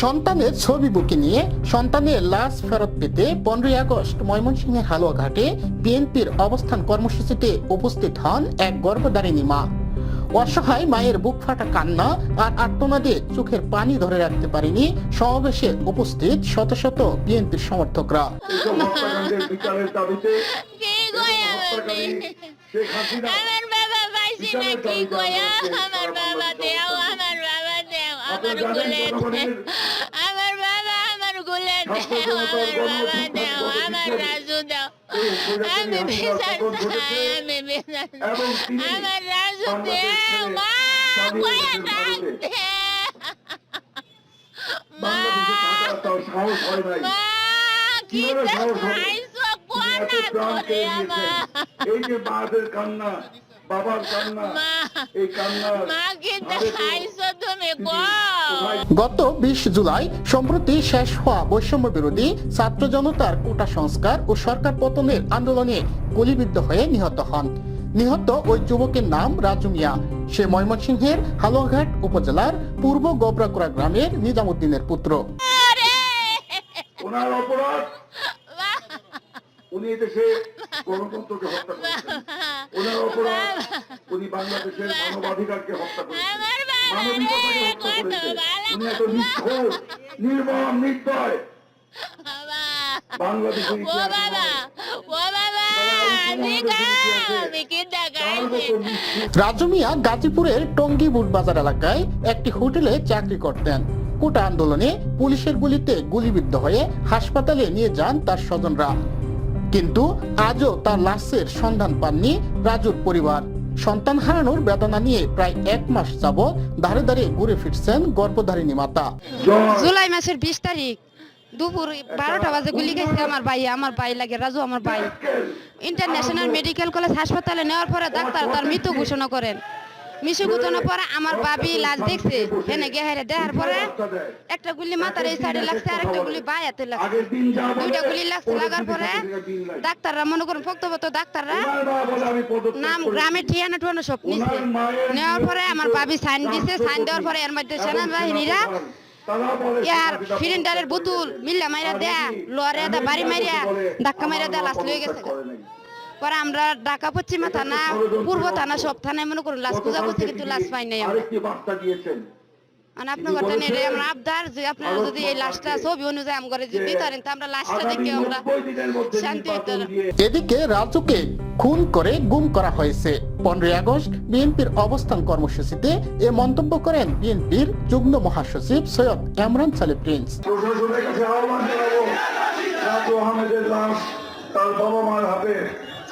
সন্তানের ছবি বুকে নিয়ে সন্তানের লাশ ফেরত পেতে পনেরোই আগস্ট ময়মনসিংহের হালুয়াঘাটে বিএনপির অবস্থান কর্মসূচিতে উপস্থিত হন এক গর্ভধারিণী মা। অসহায় মায়ের বুক ফাটা কান্না আর আত্মনাদে চোখের পানি ধরে রাখতে পারেনি সমাবেশে উপস্থিত শত শত বিএনপির সমর্থকরা। আমার বাবা পাইছি না কি কয়া আমার বাবা দেও আমার বাবা আমার গুলে আমার বাবা আমার গুলে দেও আমার বাবা দেও আমার রাজু দেও। আমি বিচার চাই আমি বিচার আমার রাজু দেও মা কয়া ডাক দে মা কি? খাইছো প্রাণ আমার। এই যে মাদের কান্না বাবার কান্না এই কান্না মা কি খাইছো গত বিশ জুলাই সম্প্রতি শেষ হওয়া বৈষম্য বিরোধী ছাত্র জনতার কোটা সংস্কার ও সরকার পতনের আন্দোলনে গুলিবিদ্ধ হয়ে নিহত হন। নিহত ওই যুবকের নাম রাজু মিয়া। সে ময়মনসিংহের হালুয়াঘাট উপজেলার পূর্ব গোবরাকুড়া গ্রামের নিজামুদ্দিনের পুত্র। ওনার অপরাধ? উনি দেশে গণতন্ত্রকে হত্যা করেছেন। ওনার অপরাধ? উনি বাংলাদেশের মানবাধিকারকে হত্যা করেছেন মানবিকতাকে হত্যা কত করেছে। উনি এত নিষ্ঠুর নির্মম নির্দয়। বাংলাদেশের রাজু মিয়া গাজীপুরের টঙ্গী বুটবাজার এলাকায় একটি হোটেলে চাকরি করতেন। কোটা আন্দোলনে পুলিশের গুলিতে গুলিবিদ্ধ হয়ে হাসপাতালে নিয়ে যান তার স্বজনরা। কিন্তু আজও তার লাশের সন্ধান পাননি রাজুর পরিবার। সন্তান হারানোর বেদনা নিয়ে প্রায় এক মাস যাবৎ ধারে ধারে ঘুরে ফিরছেন গর্ভধারিণী মাতা। জুলাই মাসের বিশ তারিখ, দুপুর বারোটা বাজে গুলি খাইছে আমার ভাই আমার ভাই লাগে, রাজু আমার ভাই। ইন্টারন্যাশনাল মেডিকেল কলেজ হাসপাতালে নেওয়ার পরে ডাক্তার তার মৃত্যু ঘোষণা করেন। মৃত্যু ঘোষণা পরে আমার বাবি লাশ দেখছে এনে গেহারে দেখার পরে একটা গুলি মাথার এই সাইডে লাগছে আর একটা গুলি বাই হাতে লাগছে। দুইটা গুলি লাগছে লাগার পরে। ডাক্তাররা মনে করেন ফক্তবত ডাক্তাররা নাম গ্রামে ঠিয়ানা টুয়ানো সব নিচ্ছে নেওয়ার পরে আমার বাবি সাইন দিছে সাইন দেওয়ার পরে এর মধ্যে সেনাবাহিনীরা ইয়ার সিলিন্ডারের বোতল মিল্লা মাইরা দেয়া লোয়ারে দা বাড়ি মাইরা ধাক্কা মাইরা দেয়া লাশ লয়ে গেছে। পরে আমরা ঢাকা পশ্চিমা থানা পূর্ব থানা সব থানায় মনে করুন লাশ খুঁজা করছি কিন্তু লাশ পাই নাই আমরা। আরেকটি বার্তা দিয়েছেন। মানে আপনার ঘটনা নেই আমরা আবদার যে আপনারা যদি এই লাশটা ছবি অনুযায়ী আম করে যদি দিতেন তা আমরা লাশটা দেখে আমরা 90 দিনের মধ্যে শান্তি নির্বাচন এদিকে রাজুকে খুন করে গুম করা হয়েছে। পনেরোই আগস্ট বিএনপির অবস্থান কর্মসূচিতে এ মন্তব্য করেন বিএনপির যুগ্ম মহাসচিব সৈয়দ এমরান সালে প্রিন্স।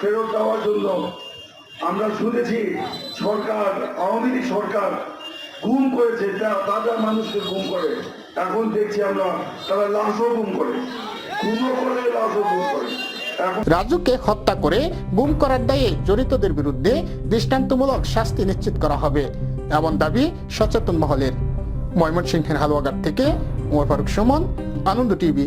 ফেরত দেওয়ার জন্য আমরা শুনেছি সরকার, আওয়ামী লীগ সরকার গুম করেছে তাজা মানুষকে গুম করে। এখন দেখছি আমরা তারা লাশও গুম করে। খুনও করে, লাশও গুম করে। রাজুকে হত্যা করে গুম করার দায়ে জড়িতদের বিরুদ্ধে দৃষ্টান্তমূলক শাস্তি নিশ্চিত করা হবে, এমন দাবি সচেতন মহলের। ময়মনসিংহের হালুয়াঘাট থেকে, ওমর ফারুক সুমন, আনন্দ টিভি